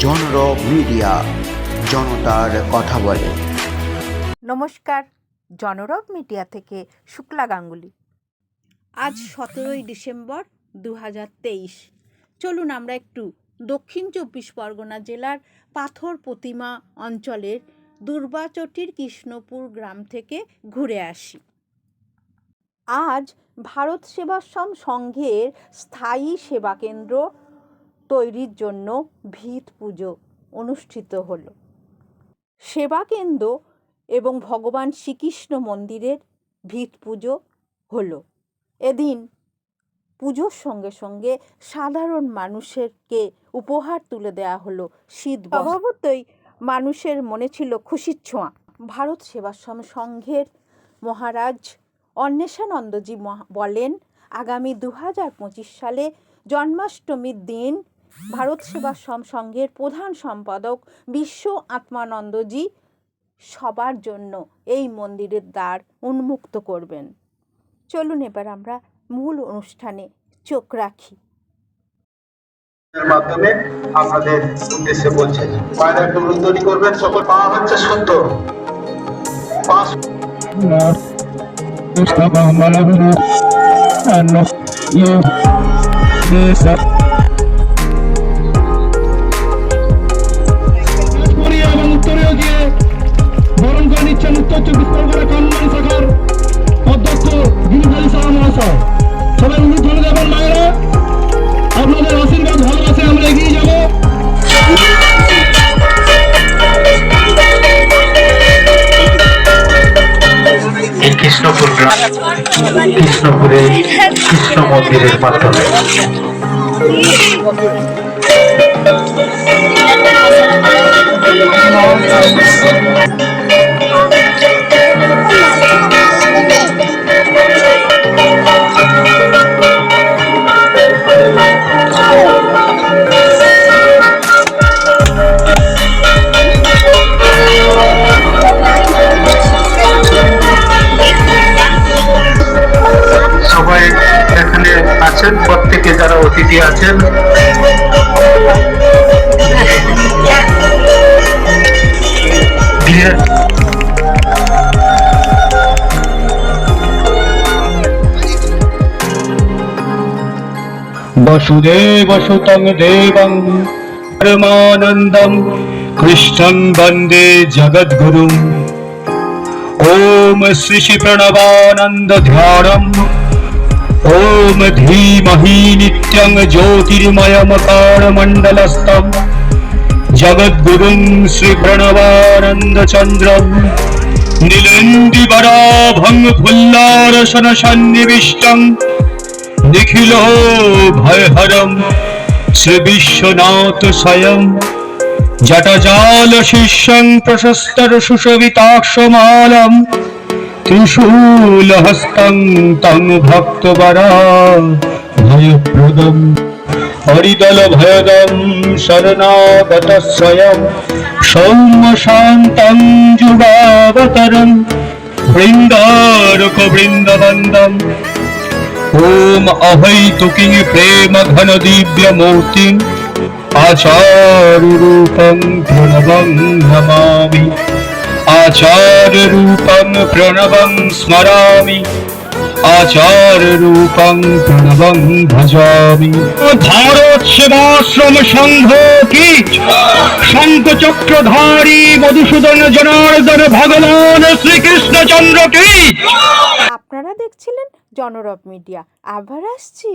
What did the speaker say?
জনরব media জনতার কথা বলে। নমস্কার জনরব মিডিয়া থেকে শুক্লা গাঙ্গুলি। আজ সতেরোই ডিসেম্বর দু হাজার তেইশ। চলুন আমরা একটু দক্ষিণ চব্বিশ পরগনা জেলার পাথর প্রতিমা অঞ্চলের দুর্বাচটির কৃষ্ণপুর গ্রাম থেকে ঘুরে আসি। আজ ভারত সেবাশ্রম সংঘের স্থায়ী সেবা কেন্দ্র তৈরির জন্য ভিত পুজো অনুষ্ঠিত হলো। সেবা কেন্দ্র এবং ভগবান শ্রীকৃষ্ণ মন্দিরের ভিত পুজো হলো। এদিন পুজোর সঙ্গে সঙ্গে সাধারণ মানুষেরকে উপহার তুলে দেওয়া হলো শীত স্বভাবতই মানুষের মনে ছিল খুশির ছোঁয়া। ভারত সেবাশ্রম সংঘের মহারাজ অন্বেষানন্দজি বলেন, আগামী দু হাজার পঁচিশ সালে জন্মাষ্টমীর দিন ভারত সেবাশ্রম সংঘের প্রধান সম্পাদক বিশ্ব আত্মানন্দজি সবার জন্য এই মন্দিরের দ্বার উন্মুক্ত করবেন। চলুন এবার আমরা মূল অনুষ্ঠানে চোখ রাখি। মাধ্যমে আপনাদের উদ্দেশ্যে বলছেন পায়রা একটু উদ্যোগী করবেন সকল পাওয়া হচ্ছে শুদ্ধ পাঁচ কৃষ্ণপুর কৃষ্ণ মন্দিরের মাধ্যমে। আছেন প্রত্যেকে যারা অতিথি আছেন বসুদেব সুতং দেবং পরমানন্দম কৃষ্ণং বন্দে জগদ্গুরু। ওম শ্রী প্রণবানন্দ ধ্যানম ওম ধীমহি নিত্যং জ্যোতির্ময়মকার মণ্ডলস্থম জগদ্গুরুং শ্রী প্রণবানন্দ চন্দ্রম নীলেন্দিবরাভং ফুল্লারসন সন্নিবিষ্টং নিখিল ভয়হরম শ্রী বিশ্বনাথ স্বয়ং জটজাল শিষ্যং প্রশস্তর সুশোভিতাক্ষমালম ত্রিশূলহস্তং তং ভক্তবরা ভয়প্রদম হরিদল ভয়দম শরণাগত স্বয়ং সৌম্য শান্তং যুগাবতরম বৃন্দারক ওম প্রেম ঘন দিব্য মূর্তি আচার্য রূপং প্রণবং আচার্য রূপং প্রণবং স্মরামি আচার্য রূপং প্রণবং ভজামি ভারত সেবাশ্রম সংঘ কি শঙ্খ চক্রধারী মধুসূদন জনার্দন ভগবান শ্রীকৃষ্ণচন্দ্র কি আপনারা দেখছিলেন জনরব মিডিয়া। আবার আসছি।